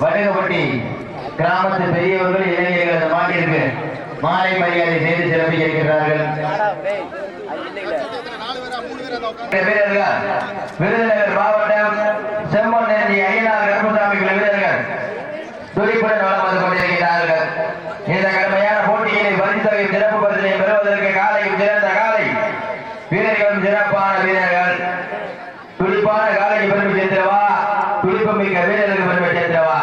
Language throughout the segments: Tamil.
வடகப்பட்டி கிராமத்து பெரியவர்கள் இளைஞர்கள் அந்த மாட்டிற்கு மாலை மரியாதை செய்து சிறப்பிக்க இருக்கிறார்கள் வீரர்கள் விருதுநகர் மாவட்டம் செம்மன் நேர்த்தி ஐயனார் கருப்பசாமி குழு வீரர்கள் துடிப்புடன் வளம் வந்து கொண்டிருக்கிறார்கள் இந்த கடுமையான போட்டியினை பரிசு தொகை சிறப்பு பரிசினை பெறுவதற்கு காலையும் சிறந்த காலை வீரர்களும் சிறப்பான வீரர்கள். துடிப்பான காலைக்கு பெருமை சேர்த்திடவா? துடிப்பு மிக்க வீரர்களுக்கு பெருமை சேர்த்திடவா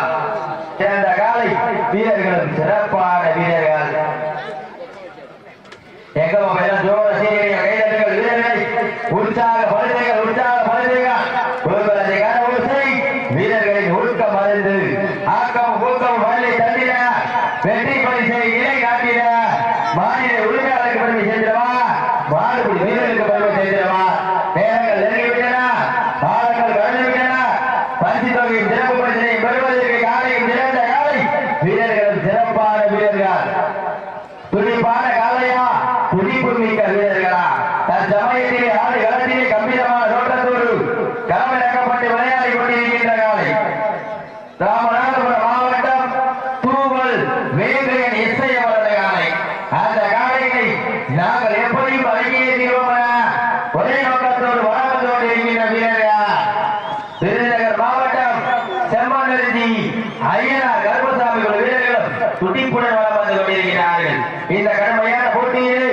சிறந்த காலை வீரர்களும் சிறப்பான வீரர்கள் எங்க எல்லாம் ஜோர சீரியங்க கைதட்டுங்கள் வீரர்களை உற்சாக படுத்துங்கள் உற்சாக படுத்துங்கள் உங்களது கனவுசை வீரர்களின் ஒழுக்கம் அறிந்து ஆக்கம் ஊக்கம் வள்ளி தந்திட வெற்றி பரிசை இலை காட்டிட மாநில உரிமையாளருக்கு பெருமை சேர்த்திடவா மாடுபடி வீரர்களுக்கு பெருமை சேர்த்திடவா நேரங்கள் நெருங்கிவிட்டன காலங்கள் கடந்து விட்டன. பரிசு தொகையும் சிறப்பு பரிசனை பெறுவதற்கு காலையும் சிறந்த காலை வீரர்களும் சிறப்பான வீரர்கள் துடிப்பான காலையா துடிப்பு மிக்க வீரர்களா தற்சமயத்திலே ஆடு களத்திலே கம்பீரமான தோட்டத்தோடு களமிறக்கப்பட்டு விளையாடி கொண்டிருக்கின்ற காலை ராமநாதபுரம் மாவட்டம் தூவல் வேங்கையன் இசை அவரது காலை அந்த காலையை நாங்கள் எப்படியும் அழகியே தீர்வோம் ஒரே நோக்கத்தோடு வளர்ந்தோடு இருக்கின்ற வீரர்களா விருதுநகர் மாவட்டம் செம்மனருதி ஐயனார் கருப்பசாமி வீரர்களும் துடிப்புடன் வளம் வந்து கொண்டிருக்கிறார்கள் இந்த கடுமையான போட்டியிலே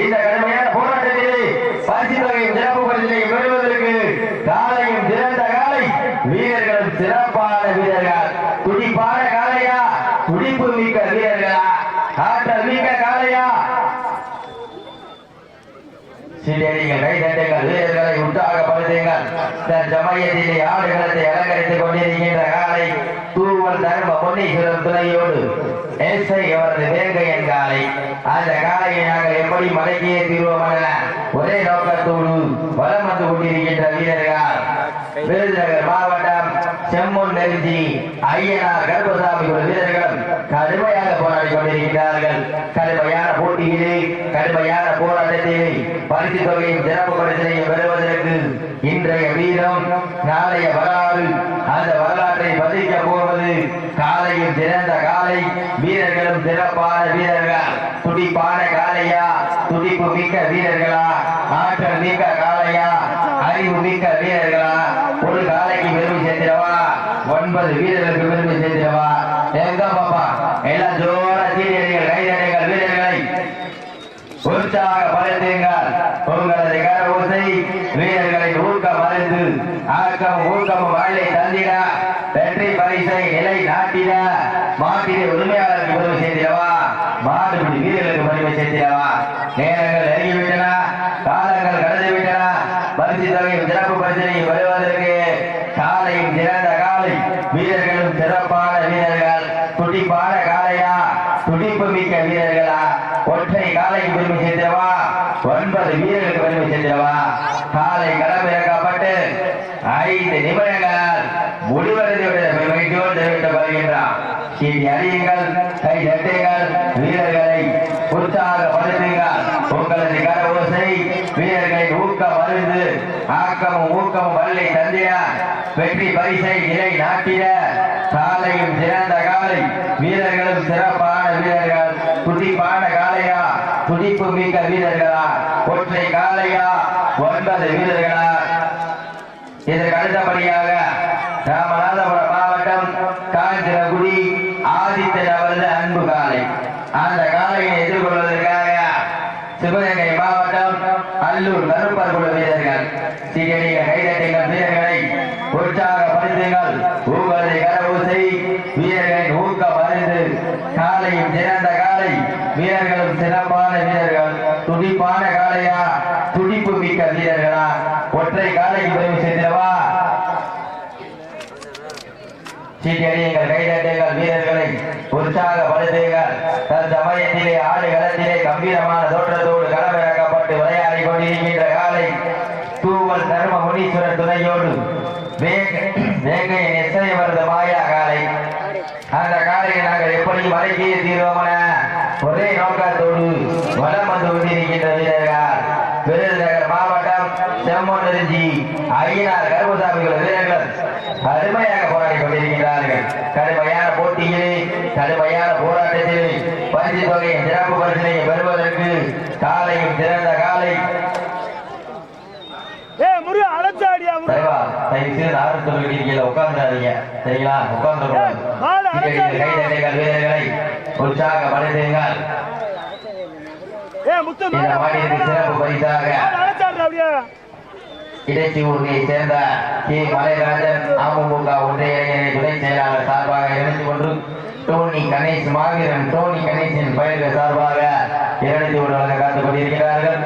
இந்த கடுமையான போராட்டத்திலே பரிசு தொகையும் சிறப்பு பரிசினையும் பெறுவதற்கு காலையும் சிறந்த காலை வீரர்களும் சிறப்பான வீரர்கள் துடிப்பான காலையா துடிப்பு மிக்க வீரர்களா ஆற்றல் மிக்க காலையா சிறியடிகள் கைதட்டுங்கள் வீரர்களை உற்சாகப்படுத்துங்கள் ஆடுகளத்தை அலங்கரித்துக் கொண்டிருக்கின்ற காலை தூவல் தர்ம பொன்னீஸ்வரன் துணையோடு. எஸ்ஐ அவரது வேங்கையன் காலை. அந்த காலையை நாங்கள் எப்படி மடக்கியே தீர்வோம் என ஒரே நோக்கத்தோடு வலம் வந்து கொண்டிருக்கின்ற வீரர்கள். விருதுநகர் மாவட்டம் செம்மொன் நெருஞ்சி ஐயனார் கருப்பசாமி குழு வீரர்களும் கடுமையாக போராடி கொண்டிருக்கிறார்கள் கடுமையான போட்டியிலே கடுமையான போராட்டத்திலே பரிசு தொகையும் சிறப்பு பரிசனையும் பெறுவதற்கு இன்றைய வீரம் நாளைய வரலாறு. அந்த வரலாற்றை பதிக்க போவது காலையும் சிறந்த காலை வீரர்களும் சிறப்பான வீரர்கள்? துடிப்பான காலையா? துடிப்பு மிக்க வீரர்களா ஆற்றல் மிக்க காலையா அறிவு மிக்க வீரர்களா ஒரு காலைக்கு பெருமை சேர்த்திடவா ஒன்பது வீரர்களுக்கு பெருமை சேர்த்திடவா எங்க பாப்பா எல்லாம் ஜோர சீரியர்கள் கைதடைகள் வீரர்களை உற்சாகப்படுத்துங்கள் உங்களது கரவூசை வீரர்களின் ஊக்கம் அறிந்து ஆக்கம் ஊக்கமும் வாழை தந்திட வெற்றி பரிசை நிலை நாட்டிட மாட்டினை உரிமையாளருக்கு பெருமை சேர்த்திடவா மாடுபிடி வீரர்களுக்கு பதிவு சேர்த்திடவா நேரங்கள் நெருங்கிவிட்டன காலங்கள் கடந்து விட்டன பரிசு தொகையும் சிறப்பு பரிசனையும் வருவதற்கு காலையும் சிறந்த காலை வீரர்களும் சிறப்பாக வீரர்கள் துடிப்பான காலையா துடிப்பு மிக்க வீரர்களா ஒற்றை காலைக்கு பெருமை சேர்த்திடவா ஒன்பது வீரர்களுக்கு பெருமை சேர்த்திடவா காலை களமிறக்கப்பட்டு ஐந்து நிமிடங்கள் முடிவடைந்துவிட்ட மகிழ்ச்சியோடு தெரிவித்து வருகின்றார் இனி அறியுங்கள் கை தட்டுங்கள் வீரர்களை உற்சாகப்படுத்துங்கள் உங்களது கரவோசை வீரர்களின் ஊக்கம் அறிந்து ஆக்கமும் ஊக்கமும் வல்லை தந்திட வெற்றி பரிசை நிலை நாட்டிட காலையும் சிறந்த காலை வீரர்களும் சிறப்பான வீரர்கள் துடிப்பான காலையா துடிப்பு மிக்க வீரர்களா ஒற்றை காலையா ஒன்பது வீரர்களா இதற்கு அடுத்தபடியாக ராமநாதபுரம் மாவட்டம் காஞ்சிரகுடி ஆதித்தன் அவரது அன்பு காலை அந்த காலையை எதிர்கொள்வதற்காக சிவகங்கை மாவட்டம் அல்லூர் கருப்பர் குழு வீரர்கள் சிறிய கைதட்டுங்கள் வீரர்களை உற்சாகப்படுத்துங்கள் உங்களது கரவூசை வீரர்களின் ஊக்கம் அறிந்து காலையும் சிறந்த காலை வீரர்களும் சிறப்பான வீரர்கள் துடிப்பான காலையா துடிப்பு மிக்க வீரர்களா? ஒற்றை காலை உதவி சேர்த்திடவா சீட்டடியுங்கள் கைதட்டுங்கள் வீரர்களை. உற்சாகப்படுத்துங்கள். தன் சமயத்திலே ஆடு களத்திலே கம்பீரமான தோற்றத்தோடு களமிறக்கப்பட்டு விளையாடி கொண்டிருக்கின்ற காலை தூவல் தர்ம முனீஸ்வரர் துணையோடு வேங்கையின் எஸ்ஐ வருது மாயா காலை? அந்த காலையை நாங்கள் எப்படி வரைக்கிய தீர்வோம் ஒரே நோக்கத்தை வீரர்கள் விருதுநகர் மாவட்டம் செம்ம ஐயனார் கருமசாமிகள் வீரர்கள் கடுமையாக போராடி கொண்டிருக்கிறார்கள் கடுமையான போட்டியிலே கடுமையான போராட்டத்திலே பரிசு தொகையின் சிறப்பு பரிசினை பெறுவதற்கு காலையும் சிறந்த காலை. உட்கார்ந்துடாதீங்க. சரிங்களா? உட்கார்ந்து கைதட்டைகள் வீரர்களை உற்சாகப்படுத்துங்கள். ஏ முத்து இந்த மேல மாநிலத்திற்கு சிறப்பு பரிசாக அழைச்சாடுறா அப்படியே. இடைச்சி ஊரியை சேர்ந்த கே. மலைராஜன் அமமுக ஒன்றிய இளைஞரணி துணை செயலாளர் சார்பாக இணைந்து கொண்டு டோனி கணேஷ் மாவீரன் டோனி கணேஷின் பயிர்கள் சார்பாக இருநூத்தி ஒரு வழங்க காத்துக் கொண்டிருக்கிறார்கள்.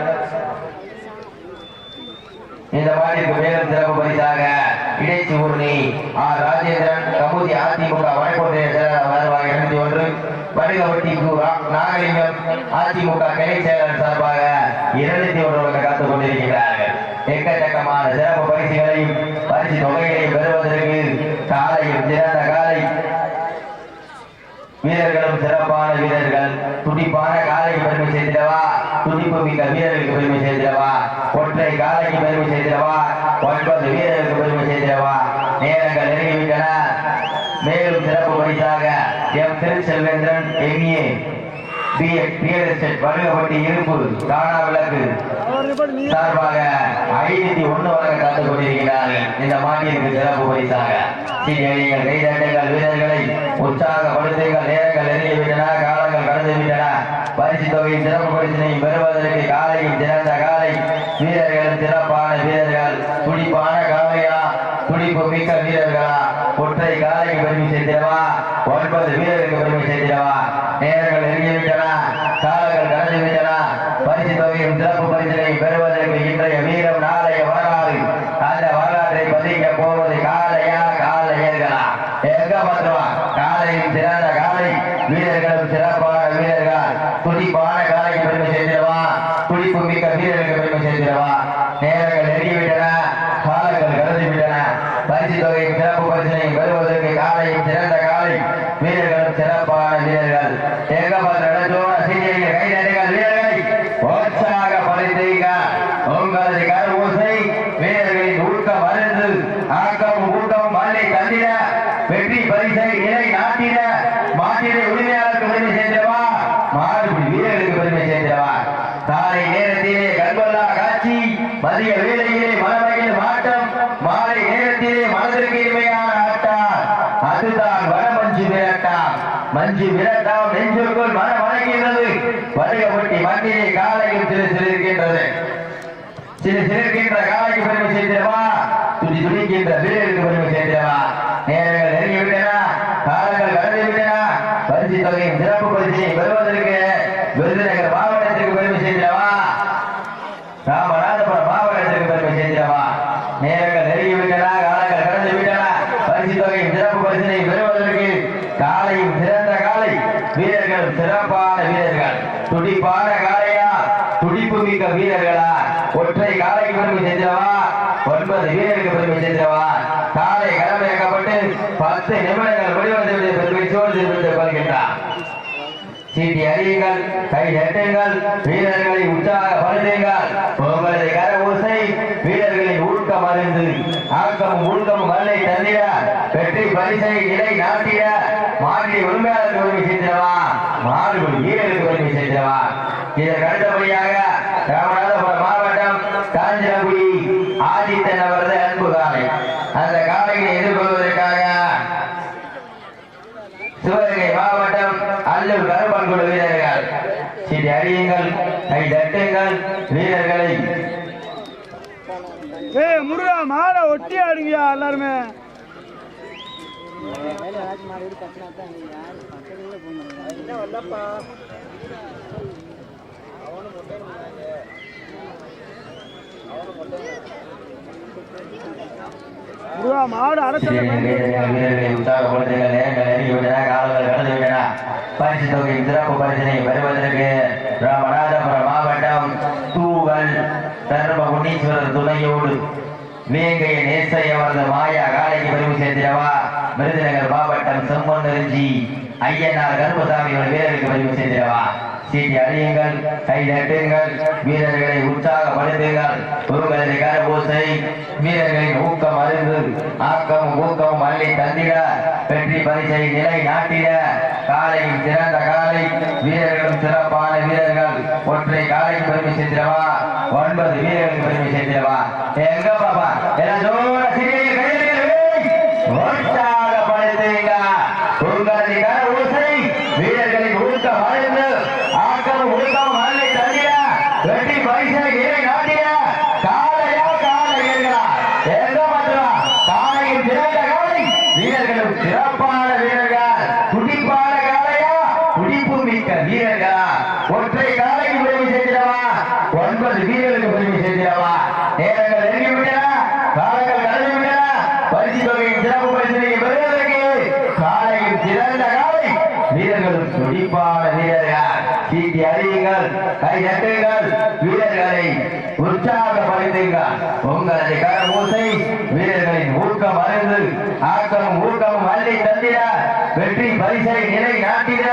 இந்த மாநிலத்துக்கு மேலும் சிறப்பு பரிசாக இடைச்சி ஊர்ணி ஆர். ராஜேந்திரன் கமுதி அதிமுக வடக்கோட்டைய செயலாளர் சார்பாக இருநூத்தி ஒன்று வடுகவட்டி கு. நாகலிங்கம் அதிமுக கிளை செயலர் சார்பாக இரண்டு ஒருவர்கள் கலந்து காத்துக் கொண்டிருக்கிறார்கள் எக்கச்சக்கமான சிறப்பு பரிசுகளையும் பரிசு தொகைகளையும் பெறுவதற்கு காலையும் சிறந்த காலை வீரர்களும் சிறப்பான வீரர்கள். துடிப்பான காலைக்கு பெருமை செய்திடவா துடிப்பு மிக்க வீரர்களுக்கு பெருமை செய்திடவா ஒற்றை காலைக்கு பெருமை செய்திடவா ஒன்பது வீரர்களுக்கு பெருமை செய்திடவா நேரங்கள் நெருங்கிவிட்டன. மேலும் சிறப்பு பரிசாக எம் திருச்செல்வேந்திரன் எம்ஏ வடுகப்பட்டி இருப்பு தானா விளக்கு. சார்பாக ஐநூத்தி ஒண்ணு வழங்க காத்து கொண்டிருக்கிறார்கள் இந்த மாநிலத்துக்கு சிறப்பு பரிசாக. சீனியர்கள் கைதட்டுங்கள் வீரர்களை உற்சாகப்படுத்துங்கள் நேரங்கள் நெருங்கிவிட்டன காலங்கள் கடந்துவிட்டன. பரிசு தொகையின் சிறப்பு பரிசினை பெறுவதற்கு காலையும் சிறந்த காலை வீரர்களும் சிறப்பான வீரர்கள் துடிப்பான காலையா துடிப்பு மிக்க வீரர்களா ஒற்றை காலைக்கு பெருமை சேர்த்திடவா ஒன்பது வீரருக்கு பெருமை சேர்த்திடவா நேரங்கள் நெருங்கிவிட்டன காலங்கள் கடந்து விட்டன பரிசு தொகையும் சிறப்பு பரிசினை பெறுவதற்கு இன்றைய வீரம் நாளைய வரலாறு அந்த வரலாற்றை பதிக்க போவது காலையா காலையர்களா எங்க பத்திரமா காலையும் சிறந்த காலை வீரர்களும் சிறப்பான வீரர்கள் துடிப்பான காலைக்கு பெருமை சேர்த்திடவா துடிப்பு மிக்க வீரர்களுக்கு பெருமை சேர்த்திடவா நேரங்கள் நெருங்கிவிட்டன காலங்கள் கடந்து விட்டன பரிசு தொகையும் சிறப்பு பரிசினையும் பெறுவதற்கு காலையும் சிறந்த காலை வீரர்களும் சிறப்பான வீரர்கள் எங்க பத்திரம் சீனியர்கள் கைதட்டுங்கள் வீரர்களை உற்சாகப்படுத்துக உங்களது கருவூசை வீரர்களின் ஊக்கம் அருந்து ஆக்கம் ஊக்கம் மண்ணை தந்திட வெற்றி பரிசை நிலை நாட்டிட மாட்டிட உரிமையாளருக்கு பெருமை சேர்ந்தவா மாறுபடி வீரர்களுக்கு பெருமை சேர்ந்தவா காலை நேரத்திலே கண்கொள்ளா காட்சி மதிய வேளையிலே மனமையில் மாட்டம் மாலை நேரத்திலே மனதிற்கு இனிமையான ஆட்டம் அதுதான் வடமஞ்சு விரட்டாம் மஞ்சு விரட்டாம் நெஞ்சுக்குள் மனம் வணங்குகிறது மண்ணிலே காலையில் சிறு சிறு சிறு சிறுக்கின்ற காலைக்கு பெருமை சேர்த்திடவா துடி துடிக்கின்ற வீரருக்கு பெருமை சேர்த்திடவா நேரங்கள் நெருங்கிவிட்டன காலங்கள் கடந்து விட்டன பரிசு தொகையின் சிறப்பு பரிசினை பெறுவதற்கு விருதுநகர் மாவட்டத்திற்கு பெருமை சேர்த்திடவா ராமநாதபுரம் மாவட்டத்திற்கு பெருமை சேர்த்திடவா நேரங்கள் நெருங்கி விட்டன காலங்கள் கடந்து விட்டன பரிசு தொகையின் சிறப்பு பரிசினை பெறுவதற்கு காலையும் சிறந்த காலை வீரர்கள் சிறப்பான வீரர்கள் துடிப்பான காலையா துடிப்பு மிக்க வீரர்களா ஒற்றை காலைக்கு ஒன்பது வீரருக்கு பெருமை சேர்த்திடவா காலை கடமையாக்கப்பட்டு பத்து நிமிடங்கள் முடிவடைந்து பெருமை சோர்ந்து விட்டு கொள்கின்றார். சீட்டி அறியுங்கள் கை எட்டுங்கள் வீரர்களை உற்சாகப்படுத்துங்கள் உங்களது கர ஓசை வீரர்களை ஊக்கம் அறிந்து ஆக்கம் ஊக்கம் மல்லை தந்திட வெற்றி பரிசை இட நாட்டிட மாற்றி உரிமையாளருக்கு உரிமை செய்திடவா மாறுபடி வீரருக்கு உரிமை செய்திடவா இதற்கு அடுத்தபடியாக ராமநாதபுரம் மாவட்டம் காஞ்சிரங்குடி ஆதித்தன் அவரது அன்பு காலை அந்த காலையை எதிர்கொள்வதற்காக சிவகங்கை மாவட்டம் அல்லூர் கருப்பன்குழு வீரர்கள். சீட்டி அறியுங்கள் கை தட்டுங்கள் வீரர்களை. ஏ முருகா மாலை ஒட்டி ஆடுங்கயா எல்லாருமே. முருகா மாடு காலங்கள் கடந்து விட்டன பரிசு சிறப்பு பரிசினை பெறுவதற்கு ராமநாதபுரம் மாவட்டம் தூவல் தர்ம குண்டீஸ்வரர் துணையோடு வேங்கைய நேசை அவரது மாயா காலைக்கு பெருமை சேர்த்திடவா விருதுநகர் மாவட்டம் செம்மொன்னரிஞ்சி ஐயனார் கருப்பசாமி அவர்கள் வீரருக்கு பெருமை சேர்த்திடவா சீடி அடியுங்கள் கை நட்டுங்கள் வீரர்களை உற்சாகப்படுத்துங்கள் ஒருவரது கரபூசை வீரர்களின் ஊக்கம் அறிந்து ஆக்கமும் ஊக்கமும் அள்ளி தந்திட வெற்றி பரிசை நிலை நாட்டிட காலையும் சிறந்த காலை வீரர்களும் சிறப்பான வீரர்கள் ஒற்றை காலை பெருமை செஞ்சிடவா ஒன்பது வீரர்கள் பெருமை செஞ்சிடவா எங்க பாப்பா எல்லாம் ஜோர சிறிய கையில் உற்சாகப்படுத்துங்க உங்களது கரபூசை வீரர்களின் ஊக்கம் அறிந்து ஆக்கமும் ஊக்கமும் அள்ளி தந்திட வெற்றி பரிசை நிலை நாட்டிட காலையா காலையா எங்க மாற்றா காலையும் சிறந்த காலை வீரர்களும் சிறப்பான வீரர்கள் துடிப்பான காலையா துடிப்பு மிக்க வீரர்களா ஒற்றை காலைக்கு பெருமை சேர்க்கிறவா ஒன்பது வீரர்களுக்கு பெருமை சேர்க்கிறவா நேரங்கள் நெருங்கி விட்டன காலங்கள் கடந்து விட்டன பரிசு தொகையின் சிறப்பு பரிசனை பெறுவதற்கு காலையும் சிறந்த காலை வீரர்களும் துடிப்பான வீரர்கள் சீட்டி அறியுங்கள் கை தட்டுங்கள் வீரர்களை உற்சாகப்படுத்துங்கள் உங்களது கரமூசை வீரர்களின் ஊக்கம் அறிந்து ஆக்கமும் ஊக்கமும் அள்ளி தந்திட வெற்றி பரிசை நிலை நாட்டிட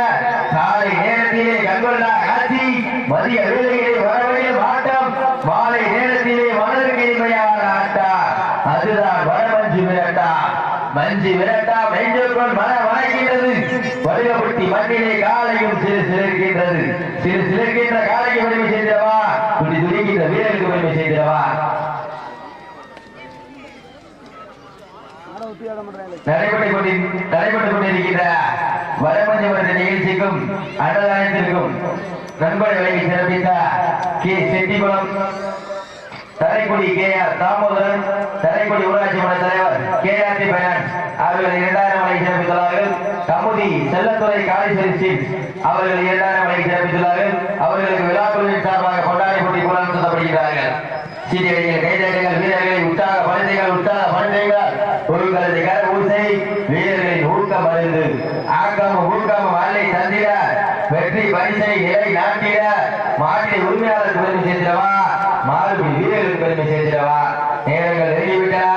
காலை நேரத்திலே கண்கொள்ளா காட்சி மதிய வேளையிலே வரவழையும் ஆட்டம் மாலை நேரத்திலே மனதிற்கு இனிமையான ஆட்டா அதுதான் வடமஞ்சு விரட்டா. மஞ்சி விரட்டா மெஞ்சொருக்குள் மன வணங்குகிறது. வடுகப்பட்டி மண்ணிலே காலையும் சிறு சிலிர்க்கின்றது. சிறு சிலிர்க்கின்ற காலைக்கு உரிமை செய்திடவா துடி துடிக்கின்ற வீரருக்கு உரிமை செய்திடவா மாடை ஒட்டி ஆட மாட்டேன் நடைபெற்றுக் நடைபெற்றுக் கொண்டிருக்கின்ற வடமஞ்சு விரட்ட நிகழ்ச்சிக்கும் அன்னதானத்திற்கும் நண்பர்களை சிறப்பித்த K. Chettikulam Tharaikudi K. R. Damodaran Tharaikudi ஊராட்சி மன்ற தலைவர் கே. ஆர். டி. பைனான்ஸ் அவர்கள் இரண்டாயிரம் மலை சிறப்பித்துள்ளார்கள். கமுதி செல்லத்துறை காலேஸ்வரி ஸ்ட்ரீட் அவர்கள் இரண்டாயிரம் மலை சிறப்பித்துள்ளார்கள். அவர்களுக்கு விழா குழுவின் சார்பாக கொண்டாடி போட்டி மூலம் சொல்லப்படுகிறார்கள் சீரியடிகள் கைதட்டுகள் வீரர்களை உற்சாக படுத்துங்கள் உற்சாக படுத்துங்கள் உங்களது கர ஊசை வீரர்களின் ஊக்கம் அறிந்து ஆக்கமும் ஊக்கமும் அள்ளி தந்திட வெற்றி பரிசை நிலை நாட்டிட மாட்டின் உரிமையாளருக்கு பெருமை சேர்த்திடவா மாறுபடி வீரர்களுக்கு பெருமை சேர்த்திடவா நேரங்கள் நெருங்கிவிட்டன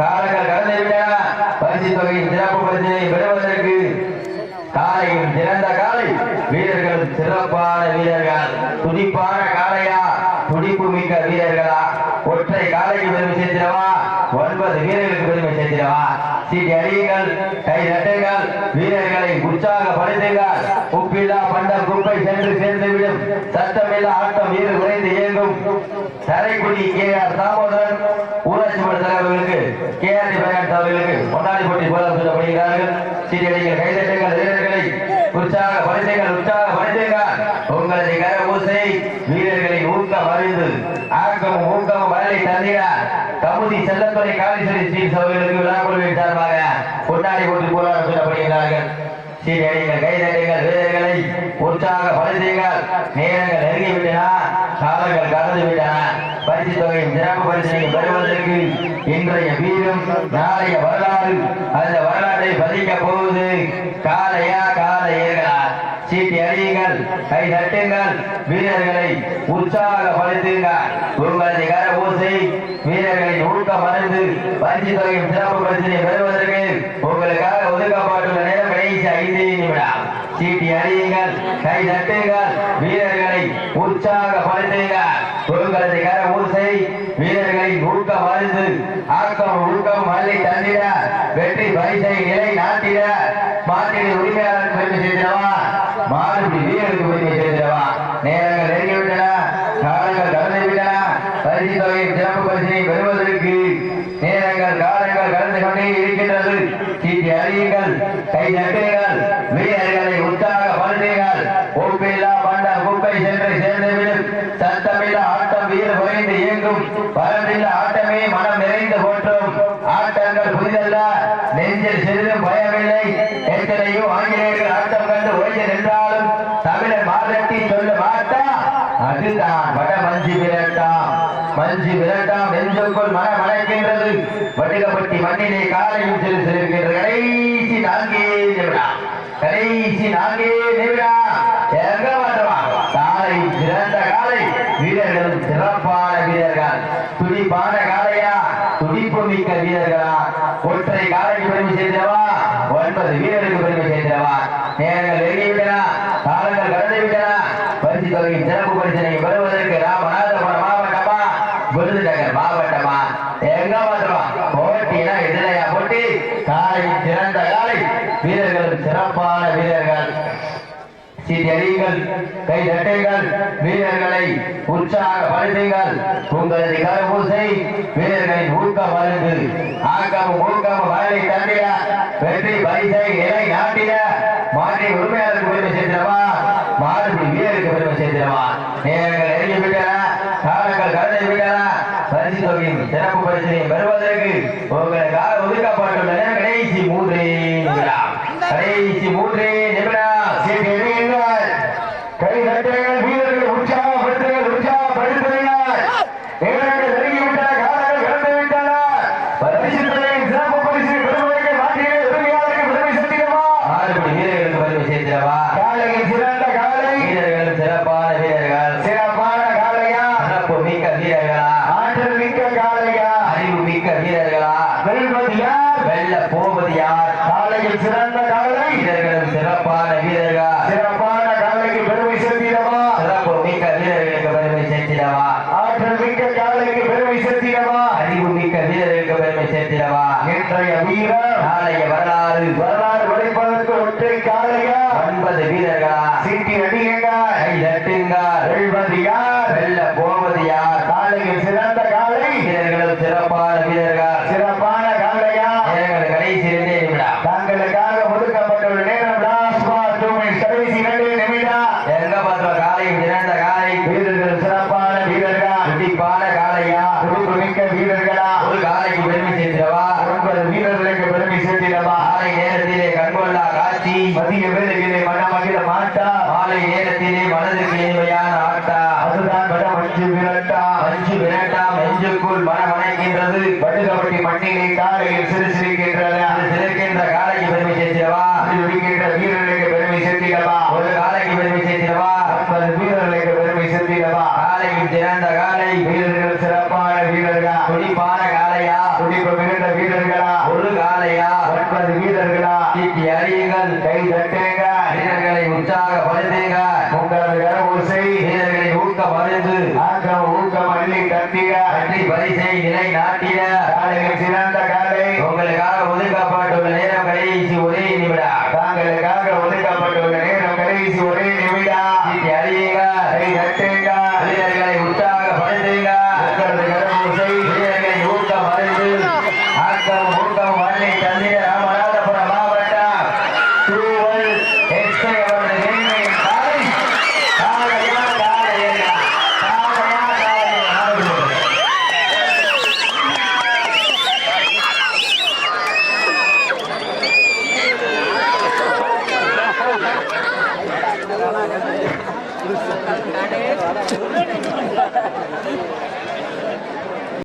காலங்கள் கடந்து விட்டன பரிசு தொகையின் சிறப்பு பரிசினை பெறுவதற்கு காலையும் சிறந்த காலை வீரர்கள் சிறப்பான வீரர்கள் துடிப்பான காளையா துடிப்பு மிக்க வீரர்களா ஒற்றை காலைக்கு பெருமை சேர்த்திடவா? ஒன்பது வீரர்களுக்கு பெருமை சேர்த்திடவா? சீட்டி அடியுங்கள் கை நட்டுங்கள் வீரர்களை உற்சாகப்படுத்துங்கள் உப்பில்லா பண்டம் குப்பை சென்று சேர்ந்துவிடும். சத்தமில்லா ஆட்டம் வீறு குறைந்து இயங்கும். தரைக்குடி கே ஆர் தாமோதரன் ஊராட்சி மன்ற தலைவர்களுக்கு கே ஆர் டி அவர்களுக்கு கொண்டாடி போட்டி போல சொல்லப்படுகிறார்கள் உற்சாக பரிசுகள் உற்சாக பரிசுகள் உங்களது கர ஊசை வீரர்களின் ஊக்கம் அறிந்து ஆக்கமும் ஊக்கமும் தந்தையார் கமுதி செல்லத்துறை காளீஸ்வரி ஸ்ரீ சபைகளுக்கு விழா குழுவின் சார்பாக கொண்டாடி போட்டி போல சொல்லப்படுகிறார்கள் சீரியடிகள் கைதட்டுங்கள் வீரர்களை உற்சாக பரிசுகள் நேரங்கள் நெருங்கிவிட்டன காலங்கள் கடந்து விட்டன பரிசு தொகையின் சிறப்பு பரிசினை பெறுவதற்கு இன்றைய வீரம் நாளைய வரலாறு அந்த வரலாற்றை பதிக்க போவது காலையா காலையர்களா சீட்டி அடியுங்கள் கை தட்டுங்கள். வீரர்களை உற்சாகப்படுத்துங்கள் உங்களது கர ஊசை வீரர்களை ஊக்கம் மறந்து பரிசு தொகையின் சிறப்பு பரிசினை பெறுவதற்கு உங்களுக்காக ஒதுக்கப்பட்டுள்ள நேரம் கடைசி ஐந்து நிமிடம். சீட்டி அறியுங்கள் கை தட்டுங்கள். வீரர்களை உற்சாகப்படுத்துங்கள் உங்களது கர ஊசை வீரர்களின் ஊக்கம் மருந்து ஆக்கம் ஊக்கம் அள்ளி தந்திட வெற்றி பரிசை நிலை நாட்டிட மாட்டின் உரிமையாளருக்கு பெருமை செய்திடவா மாறுபடி வீரருக்கு பெருமை செய்திடவா நேரங்கள் நெருங்கிவிட்டன காலங்கள் கடந்து விட்டன பரிசு தொகையின் சிறப்பு பரிசினை பெறுவதற்கு நேரங்கள் காலங்கள் கடந்து கொண்டே இருக்கின்றது சீட்டி அறியுங்கள் கை நட்டுங்கள் வீரர்களை உற்சாகப்படுத்துங்கள் ஒப்பில்லா பண்ட குப்பை சென்று சேர்ந்துவிடும் சத்தமில்லா ஆட்டம் வீர் குறைந்து பலரில் ஆட்டமே மன எத்தனை காலைக்கு பெருமை செய்தவா ஒன்பது வீரருக்கு பெருமை செய்தவா நேரங்கள் நெருங்கிவிட்டனா காலங்கள் கடந்து விட்டனா பரிசு தொகையின் சிறப்பு பரிசனை பெறுவதற்கு ராமநாதபுரம் மாவட்டமா? விருதுநகர் மாவட்டமா? எங்க மாத்திரமா போட்டினா எதிரையா போட்டி? காலையின் சிறந்த காலை. வீரர்களும் சிறப்பான வீரர்கள். சீட்டடிகள் கை தட்டைகள் வீரர்களை உற்சாக படுத்துங்கள் உங்களது கருப்பூசை வீரர்களின் ஊக்கம் அருந்து ஆக்கம் ஊக்கம் வளரை தந்திட வெற்றி பரிசை நிலை நாட்டிட. மாற்றி உரிமையாளருக்கு பெருமை சேர்ந்திடவா மாறுபடி வீரருக்கு பெருமை சேர்ந்திடவா நேரங்கள் நெருங்கி விட்டன காலங்கள் கடந்து விட்டன. பரிசு தொகையும் சிறப்பு பரிசனையும் பெறுவதற்கு உங்களுக்காக ஒதுக்கப்பட்டுள்ள கடைசி மூன்று கடைசி மூன்று வெல்வது யார் வெல்ல போவது யார் காலையில் சிறந்த காலை வீரர்கள் வீரர்களுக்கு பெருமை சேர்த்திடவா? ஒரு காலைக்கு பெருமை சேர்த்திடவா? ஒன்பது வீரர்களுக்கு பெருமை சேர்த்திடவா? காலையும் திறந்த கால கட்டுங்கள் வீரர்களை உற்சாகப்படுத்துங்கள்